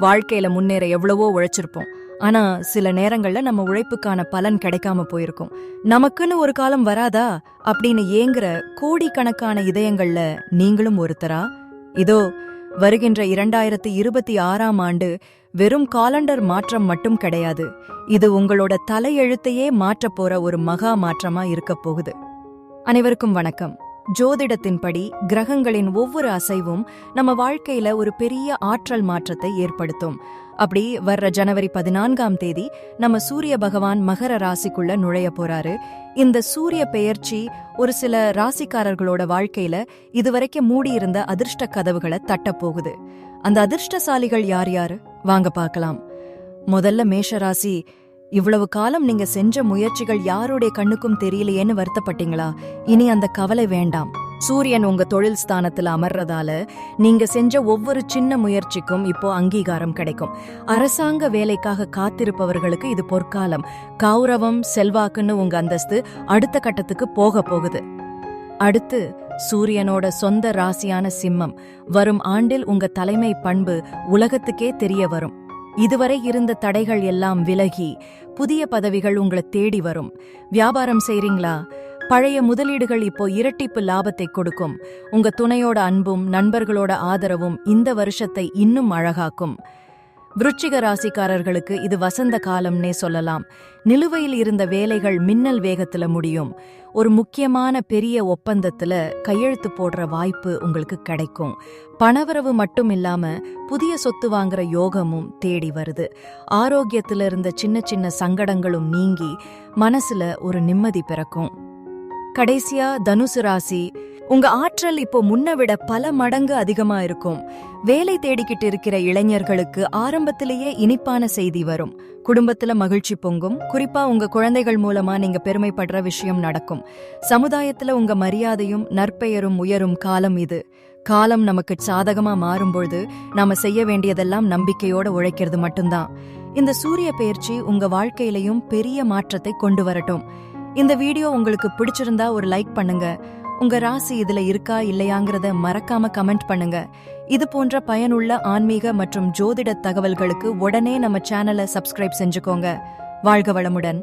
வாழ்க்கையில முன்னேற எவ்வளவோ உழைச்சிருப்போம். ஆனா சில நேரங்கள்ல நம்ம உழைப்புக்கான பலன் கிடைக்காம போயிருக்கும். நமக்குன்னு ஒரு காலம் வராதா? அப்படின்னு ஏங்குற கோடிக்கணக்கான இதயங்கள்ல நீங்களும் ஒருத்தரா? இதோ வருகின்ற இரண்டாயிரத்தி இருபத்தி ஆறாம் ஆண்டு வெறும் காலண்டர் மாற்றம் மட்டும் கிடையாது. இது உங்களோட தலையெழுத்தையே மாற்றப் போற ஒரு மகா மாற்றமா இருக்கப் போகுது. அனைவருக்கும் வணக்கம். ஜோதிடத்தின்படி கிரகங்களின் ஒவ்வொரு அசைவும் நம்ம வாழ்க்கையில ஒரு பெரிய ஆற்றல் மாற்றத்தை ஏற்படுத்தும். அப்படி வர்ற ஜனவரி பதினான்காம் தேதி நம்ம சூரிய பகவான் மகர ராசிக்குள்ள நுழைய போறாரு. இந்த சூரிய பெயர்ச்சி ஒரு சில ராசிக்காரர்களோட வாழ்க்கையில இதுவரைக்கும் மூடியிருந்த அதிர்ஷ்ட கதவுகளை தட்டப் போகுது. அந்த அதிர்ஷ்டசாலிகள் யார் யாரு? வாங்க பார்க்கலாம். முதல்ல மேஷராசி இவ்வளவு காலம் நீங்க செஞ்ச முயற்சிகள் யாருடைய கண்ணுக்கும் தெரியலையேன்னு வருத்தப்பட்டீங்களா? இனி அந்த கவலை வேண்டாம். சூரியன் உங்க தொழில் ஸ்தானத்துல அமர்றதால நீங்க செஞ்ச ஒவ்வொரு சின்ன முயற்சிக்கும் இப்போ அங்கீகாரம் கிடைக்கும். அரசாங்க வேலைக்காக காத்திருப்பவர்களுக்கு இது பொற்காலம். கௌரவம் செல்வாக்குன்னு உங்க அந்தஸ்து அடுத்த கட்டத்துக்கு போக போகுது. அடுத்து சூரியனோட சொந்த ராசியான சிம்மம். வரும் ஆண்டில் உங்க தலைமை பண்பு உலகத்துக்கே தெரிய வரும். இதுவரை இருந்த தடைகள் எல்லாம் விலகி புதிய பதவிகள் உங்களை தேடி வரும். வியாபாரம் செய்றீங்களா? பழைய முதலீடுகள் இப்போ இரட்டிப்பு லாபத்தை கொடுக்கும். உங்க துணையோட அன்பும் நண்பர்களோட ஆதரவும் இந்த வருஷத்தை இன்னும் அழகாக்கும். விருச்சிக ராசிக்காரர்களுக்கு இது வசந்த காலம்னே சொல்லலாம். நிலுவையில் இருந்த வேலைகள் மின்னல் வேகத்துல முடியும். ஒரு முக்கியமான பெரிய ஒப்பந்தத்துல கையெழுத்து போடுற வாய்ப்பு உங்களுக்கு கிடைக்கும். பணவரவு மட்டும் இல்லாம புதிய சொத்து வாங்குற யோகமும் தேடி வருது. ஆரோக்கியத்துல இருந்த சின்ன சின்ன சங்கடங்களும் நீங்கி மனசுல ஒரு நிம்மதி பிறக்கும். கடைசியா தனுசு ராசி உங்க ஆற்றல் இப்போ முன்ன விட பல மடங்கு அதிகமா இருக்கும். வேலை தேடிக்கிட்டு இருக்கிற இளைஞர்களுக்கு ஆரம்பத்திலேயே இனிப்பான செய்தி வரும். குடும்பத்துல மகிழ்ச்சி பொங்கும். குறிப்பா உங்க குழந்தைகள் மூலமா நீங்க பெருமைப்படுற விஷயம் நடக்கும். சமுதாயத்துல உங்க மரியாதையும் நற்பெயரும் உயரும் காலம் இது. காலம் நமக்கு சாதகமா மாறும்பொழுது நாம செய்ய வேண்டியதெல்லாம் நம்பிக்கையோட உழைக்கிறது மட்டும்தான். இந்த சூரிய பயிற்சி உங்க வாழ்க்கையிலையும் பெரிய மாற்றத்தை கொண்டு வரட்டும். இந்த வீடியோ உங்களுக்கு பிடிச்சிருந்தா ஒரு லைக் பண்ணுங்க. உங்க ராசி இதுல இருக்கா இல்லையாங்கிறத மறக்காம கமெண்ட் பண்ணுங்க. இது போன்ற பயனுள்ள ஆன்மீக மற்றும் ஜோதிட தகவல்களுக்கு உடனே நம்ம சேனலை சப்ஸ்கிரைப் செஞ்சுக்கோங்க. வாழ்க வளமுடன்.